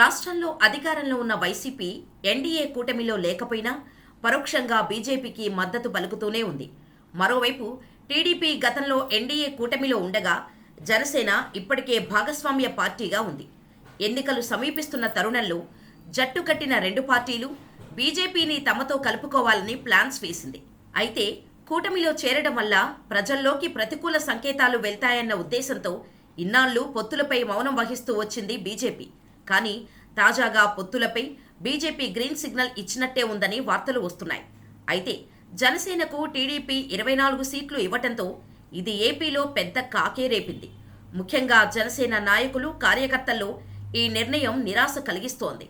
రాష్ట్రంలో అధికారంలో ఉన్న వైసీపీ ఎన్డీఏ కూటమిలో లేకపోయినా పరోక్షంగా బీజేపీకి మద్దతు పలుకుతూనే ఉంది. మరోవైపు టీడీపీ గతంలో ఎన్డీఏ కూటమిలో ఉండగా జనసేన ఇప్పటికే భాగస్వామ్య పార్టీగా ఉంది. ఎన్నికలు సమీపిస్తున్న తరుణంలో జట్టు కట్టిన రెండు పార్టీలు బీజేపీని తమతో కలుపుకోవాలని ప్లాన్స్ వేసింది. అయితే కూటమిలో చేరడం వల్ల ప్రజల్లోకి ప్రతికూల సంకేతాలు వెళ్తాయన్న ఉద్దేశంతో ఇన్నాళ్ళు పొత్తులపై మౌనం వహిస్తూ వచ్చింది బీజేపీ. కానీ తాజాగా పొత్తులపై బీజేపీ గ్రీన్ సిగ్నల్ ఇచ్చినట్టే ఉందని వార్తలు వస్తున్నాయి. అయితే జనసేనకు టీడీపీ ఇరవై నాలుగు సీట్లు ఇవ్వటంతో ఇది ఏపీలో పెద్ద కాకే రేపింది. ముఖ్యంగా జనసేన నాయకులు కార్యకర్తల్లో ఈ నిర్ణయం నిరాశ కలిగిస్తోంది.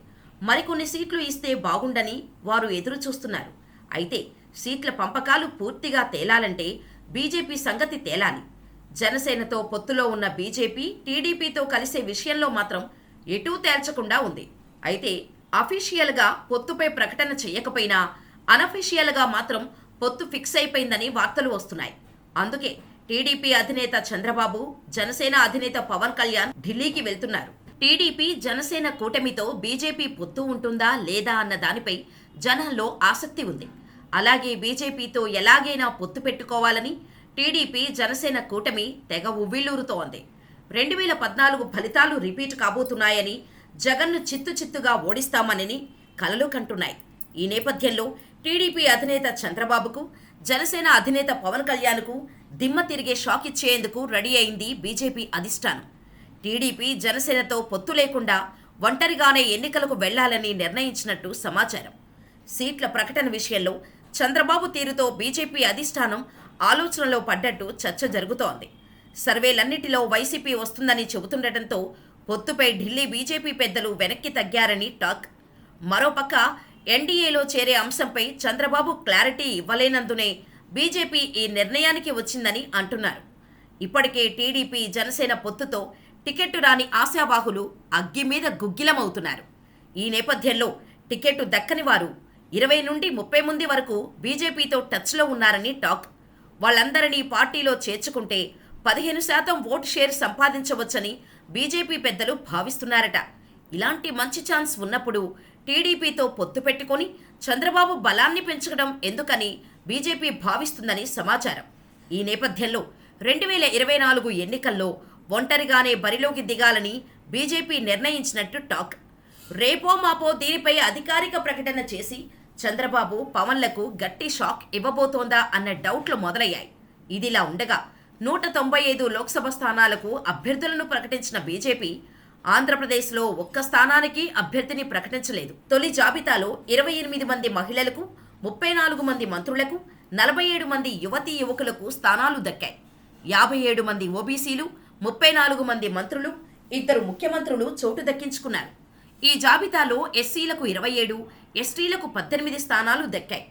మరికొన్ని సీట్లు ఇస్తే బాగుండని వారు ఎదురు చూస్తున్నారు అయితే సీట్ల పంపకాలు పూర్తిగా తేలాలంటే బీజేపీ సంగతి తేలాలి. జనసేనతో పొత్తులో ఉన్న బీజేపీ టీడీపీతో కలిసే విషయంలో మాత్రం ఎటూ తేల్చకుండా ఉంది. అయితే అఫీషియల్గా పొత్తుపై ప్రకటన చేయకపోయినా అనఫీషియల్గా మాత్రం పొత్తు ఫిక్స్ అయిపోయిందని వార్తలు వస్తున్నాయి. అందుకే టీడీపీ అధినేత చంద్రబాబు జనసేన అధినేత పవన్ కళ్యాణ్ ఢిల్లీకి వెళ్తున్నారు. టీడీపీ జనసేన కూటమితో బీజేపీ పొత్తు ఉంటుందా లేదా అన్న దానిపై జనంలో ఆసక్తి ఉంది. అలాగే బీజేపీతో ఎలాగైనా పొత్తు పెట్టుకోవాలని టీడీపీ జనసేన కూటమి తెగ ఉవ్విళ్ళూరుతోంది. రెండు వేల పద్నాలుగు ఫలితాలు రిపీట్ కాబోతున్నాయని జగన్ను చిత్తు చిత్తుగా ఓడిస్తామనని కలలు కంటున్నాయి. ఈ నేపథ్యంలో టీడీపీ అధినేత చంద్రబాబుకు జనసేన అధినేత పవన్ కళ్యాణ్కు దిమ్మ తిరిగే షాక్ ఇచ్చేందుకు రెడీ అయింది బీజేపీ అధిష్టానం. టీడీపీ జనసేనతో పొత్తు లేకుండా ఒంటరిగానే ఎన్నికలకు వెళ్ళాలని నిర్ణయించినట్టు సమాచారం. సీట్ల ప్రకటన విషయంలో చంద్రబాబు తీరుతో బీజేపీ అధిష్టానం ఆలోచనలో పడ్డట్టు చర్చ జరుగుతోంది. సర్వేలన్నిటిలో వైసీపీ వస్తుందని చెబుతుండటంతో పొత్తుపై ఢిల్లీ బీజేపీ పెద్దలు వెనక్కి తగ్గారని టాక్. మరోపక్క ఎన్డీఏలో చేరే అంశంపై చంద్రబాబు క్లారిటీ ఇవ్వలేనందునే బీజేపీ ఈ నిర్ణయానికి వచ్చిందని అంటున్నారు. ఇప్పటికే టీడీపీ జనసేన పొత్తుతో టికెట్టు రాని ఆశావాహులు అగ్గి మీద గుగ్గిలమవుతున్నారు. ఈ నేపథ్యంలో టికెట్టు దక్కని వారు ఇరవై నుండి ముప్పై మంది వరకు బీజేపీతో టచ్లో ఉన్నారని టాక్. వాళ్ళందరినీ పార్టీలో చేర్చుకుంటే పదిహేను శాతం ఓటు షేర్ సంపాదించవచ్చని బీజేపీ పెద్దలు భావిస్తున్నారట. ఇలాంటి మంచి ఛాన్స్ ఉన్నప్పుడు టీడీపీతో పొత్తు పెట్టుకొని చంద్రబాబు బలాన్ని పెంచడం ఎందుకని బీజేపీ భావిస్తుందని సమాచారం. ఈ నేపథ్యంలో రెండు వేల ఇరవై నాలుగు ఎన్నికల్లో ఒంటరిగానే బరిలోకి దిగాలని బీజేపీ నిర్ణయించినట్టు టాక్. రేపో మాపో దీనిపై అధికారిక ప్రకటన చేసి చంద్రబాబు పవన్లకు గట్టి షాక్ ఇవ్వబోతోందా అన్న డౌట్లు మొదలయ్యాయి. ఇదిలా ఉండగా నూట తొంభై ఐదు లోక్సభ స్థానాలకు అభ్యర్థులను ప్రకటించిన బీజేపీ ఆంధ్రప్రదేశ్లో ఒక్క స్థానానికి అభ్యర్థిని ప్రకటించలేదు. తొలి జాబితాలో ఇరవై ఎనిమిది మంది మహిళలకు ముప్పై నాలుగు మంది మంత్రులకు నలభై ఏడు మంది యువతీ యువకులకు స్థానాలు దక్కాయి. యాభై ఏడు మంది ఓబీసీలు ముప్పై నాలుగు మంది మంత్రులు ఇద్దరు ముఖ్యమంత్రులు చోటు దక్కించుకున్నారు. ఈ జాబితాలో ఎస్సీలకు ఇరవై ఏడు ఎస్టీలకు పద్దెనిమిది స్థానాలు దక్కాయి.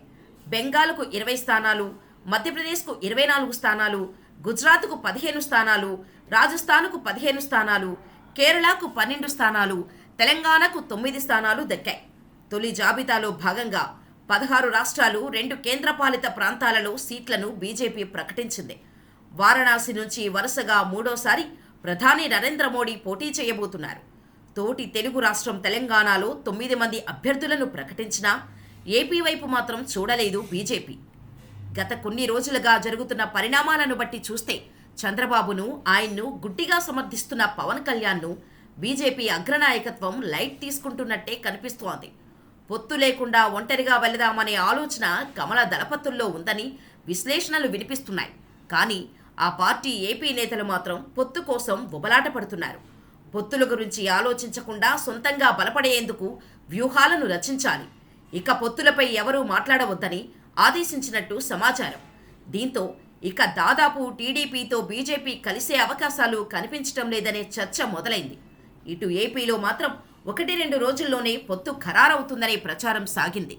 బెంగాల్కు ఇరవై స్థానాలు మధ్యప్రదేశ్కు ఇరవై నాలుగు స్థానాలు గుజరాత్కు పదిహేను స్థానాలు రాజస్థాన్కు పదిహేను స్థానాలు కేరళకు పన్నెండు స్థానాలు తెలంగాణకు తొమ్మిది స్థానాలు దక్కాయి. తొలి జాబితాలో భాగంగా పదహారు రాష్ట్రాలు రెండు కేంద్రపాలిత ప్రాంతాలలో సీట్లను బీజేపీ ప్రకటించింది. వారణాసి నుంచి వరుసగా మూడోసారి ప్రధాని నరేంద్ర మోడీ పోటీ చేయబోతున్నారు. తోటి తెలుగు రాష్ట్రం తెలంగాణలో తొమ్మిది మంది అభ్యర్థులను ప్రకటించినా ఏపీ వైపు మాత్రం చూడలేదు బీజేపీ. గత కొన్ని రోజులుగా జరుగుతున్న పరిణామాలను బట్టి చూస్తే చంద్రబాబును ఆయన్ను గుడ్డిగా సమర్థిస్తున్న పవన్ కళ్యాణ్ను బీజేపీ అగ్రనాయకత్వం లైట్ తీసుకుంటున్నట్టే కనిపిస్తోంది. పొత్తు లేకుండా ఒంటరిగా వెళదామనే ఆలోచన కమల దళపతుల్లో ఉందని విశ్లేషణలు వినిపిస్తున్నాయి. కానీ ఆ పార్టీ ఏపీ నేతలు మాత్రం పొత్తు కోసం బుబలాట పడుతున్నారు. పొత్తుల గురించి ఆలోచించకుండా సొంతంగా బలపడేందుకు వ్యూహాలను రచించాలి. ఇక పొత్తులపై ఎవరూ మాట్లాడవద్దని ఆదేశించినట్టు సమాచారం. దీంతో ఇక దాదాపు టీడీపీతో బీజేపీ కలిసే అవకాశాలు కనిపించటం లేదనే చర్చ మొదలైంది. ఇటు ఏపీలో మాత్రం ఒకటి రెండు రోజుల్లోనే పొత్తు ఖరారవుతుందనే ప్రచారం సాగింది.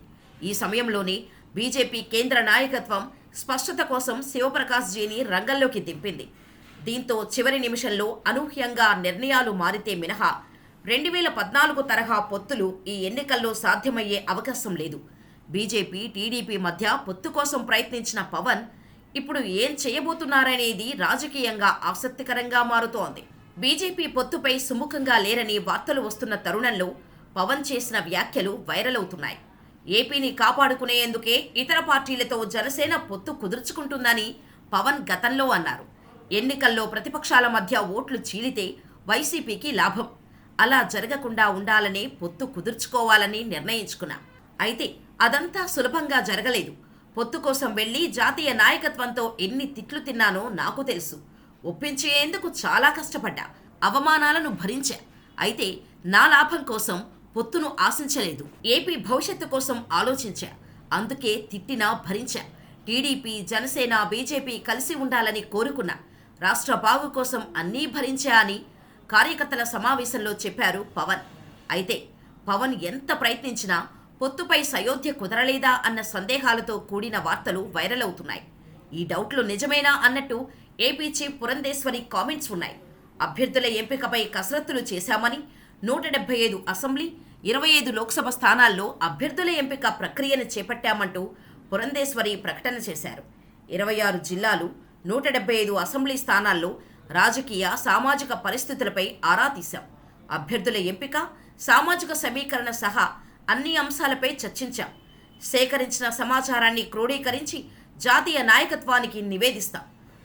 ఈ సమయంలోనే బీజేపీ కేంద్ర నాయకత్వం స్పష్టత కోసం శివప్రకాష్ జీని రంగంలోకి దింపింది. దీంతో చివరి నిమిషంలో అనూహ్యంగా నిర్ణయాలు మారితే మినహా రెండు వేల పద్నాలుగు తరహా పొత్తులు ఈ ఎన్నికల్లో సాధ్యమయ్యే అవకాశం లేదు. బీజేపీ టీడీపీ మధ్య పొత్తు కోసం ప్రయత్నించిన పవన్ ఇప్పుడు ఏం చేయబోతున్నారనేది రాజకీయంగా ఆసక్తికరంగా మారుతోంది. బీజేపీ పొత్తుపై సుముఖంగా లేరని వార్తలు వస్తున్న తరుణంలో పవన్ చేసిన వ్యాఖ్యలు వైరల్ అవుతున్నాయి ఏపీని కాపాడుకునేందుకే ఇతర పార్టీలతో జనసేన పొత్తు కుదుర్చుకుంటుందని పవన్ గతంలో అన్నారు. ఎన్నికల్లో ప్రతిపక్షాల మధ్య ఓట్లు చీలితే వైసీపీకి లాభం. అలా జరగకుండా ఉండాలనే పొత్తు కుదుర్చుకోవాలని నిర్ణయించుకున్నా. అయితే అదంతా సులభంగా జరగలేదు. పొత్తు కోసం వెళ్ళి జాతీయ నాయకత్వంతో ఎన్ని తిట్లు తిన్నానో నాకు తెలుసు. ఒప్పించేందుకు చాలా కష్టపడ్డా. అవమానాలను భరించా. అయితే నా లాభం కోసం పొత్తును ఆశించలేదు. ఏపీ భవిష్యత్తు కోసం ఆలోచించా. అందుకే తిట్టినా భరించా. టీడీపీ జనసేన బీజేపీ కలిసి ఉండాలని కోరుకున్నా. రాష్ట్ర బాగు కోసం అన్నీ భరించా అని కార్యకర్తల సమావేశంలో చెప్పారు పవన్. అయితే పవన్ ఎంత ప్రయత్నించినా పొత్తుపై సయోధ్య కుదరలేదా అన్న సందేహాలతో కూడిన వార్తలు వైరల్ అవుతున్నాయి ఈ డౌట్లు నిజమేనా అన్నట్టు ఏపీ చీఫ్ పురంధేశ్వరి కామెంట్స్ ఉన్నాయి. అభ్యర్థుల ఎంపికపై కసరత్తులు చేశామని నూట డెబ్బై ఐదు అసెంబ్లీ ఇరవై ఐదు లోక్సభ స్థానాల్లో అభ్యర్థుల ఎంపిక ప్రక్రియను చేపట్టామంటూ పురంధేశ్వరి ప్రకటన చేశారు. ఇరవై ఆరు జిల్లాలు నూట డెబ్బై ఐదు అసెంబ్లీ స్థానాల్లో రాజకీయ సామాజిక పరిస్థితులపై ఆరా తీశాం. అభ్యర్థుల ఎంపిక సామాజిక సమీకరణ సహా అన్ని అంశాలపై చర్చించాం. సేకరించిన సమాచారాన్ని క్రోడీకరించి జాతీయ నాయకత్వానికి నివేదిస్తాం.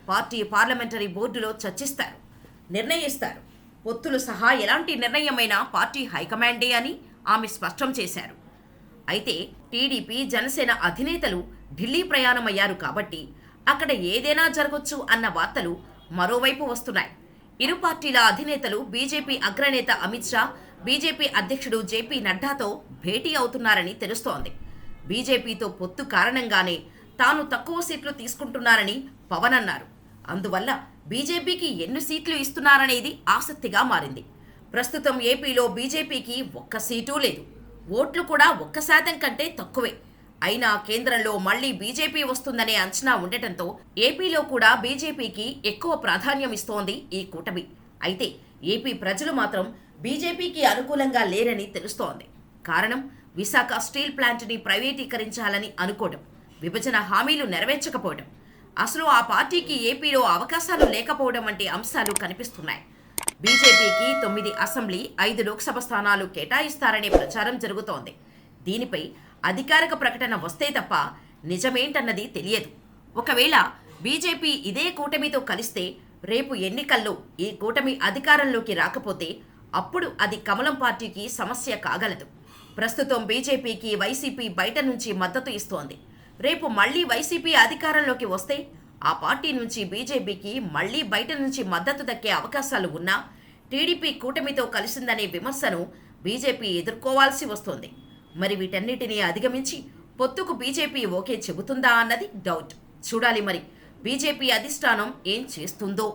పార్టీ పార్లమెంటరీ బోర్డులో చర్చిస్తారు నిర్ణయిస్తారు. పొత్తులు సహా ఎలాంటి నిర్ణయమైనా పార్టీ హైకమాండే అని ఆమె స్పష్టం చేశారు. అయితే టీడీపీ జనసేన అధినేతలు ఢిల్లీ ప్రయాణమయ్యారు కాబట్టి అక్కడ ఏదైనా జరగొచ్చు అన్న వార్తలు మరోవైపు వస్తున్నాయి. ఇరు పార్టీల అధినేతలు బీజేపీ అగ్రనేత అమిత్ షా బీజేపీ అధ్యక్షుడు జేపీ నడ్డాతో భేటీ అవుతున్నారని తెలుస్తోంది. బీజేపీతో పొత్తు కారణంగానే తాను తక్కువ సీట్లు తీసుకుంటున్నారని పవన్ అన్నారు. అందువల్ల బీజేపీకి ఎన్ని సీట్లు ఇస్తున్నారనేది ఆసక్తిగా మారింది. ప్రస్తుతం ఏపీలో బీజేపీకి ఒక్క సీటు లేదు. ఓట్లు కూడా ఒక్క శాతం కంటే తక్కువే. అయినా కేంద్రంలో మళ్ళీ బీజేపీ వస్తుందనే అంచనా ఉండటంతో ఏపీలో కూడా బీజేపీకి ఎక్కువ ప్రాధాన్యం ఇస్తోంది ఈ కూటమి. అయితే ఏపీ ప్రజలు మాత్రం బీజేపీకి అనుకూలంగా లేరని తెలుస్తోంది. కారణం విశాఖ స్టీల్ ప్లాంట్ని ప్రైవేటీకరించాలని అనుకోవడం విభజన హామీలు నెరవేర్చకపోవడం. అసలు ఆ పార్టీకి ఏపీలో అవకాశాలు లేకపోవడం వంటి అంశాలు కనిపిస్తున్నాయి. బీజేపీకి తొమ్మిది అసెంబ్లీ ఐదు లోక్సభ స్థానాలు కేటాయిస్తారనే ప్రచారం జరుగుతోంది. దీనిపై అధికారిక ప్రకటన వస్తే తప్ప నిజమేంటన్నది తెలియదు. ఒకవేళ బీజేపీ ఇదే కూటమితో కలిస్తే రేపు ఎన్నికల్లో ఈ కూటమి అధికారంలోకి రాకపోతే అప్పుడు అది కమలం పార్టీకి సమస్య కాగలదు. ప్రస్తుతం బీజేపీకి వైసీపీ బయట నుంచి మద్దతు ఇస్తోంది. రేపు మళ్ళీ వైసీపీ అధికారంలోకి వస్తే ఆ పార్టీ నుంచి బీజేపీకి మళ్ళీ బయట నుంచి మద్దతు దక్కే అవకాశాలు ఉన్నా టీడీపీ కూటమితో కలిసిందనే విమర్శను బీజేపీ ఎదుర్కోవాల్సి వస్తోంది. మరి వీటన్నిటినీ అధిగమించి పొత్తుకు బీజేపీ ఓకే చెబుతుందా అన్నది డౌట్ చూడాలి మరి. బీజేపీ అధిష్టానం ఏం చేస్తుందో.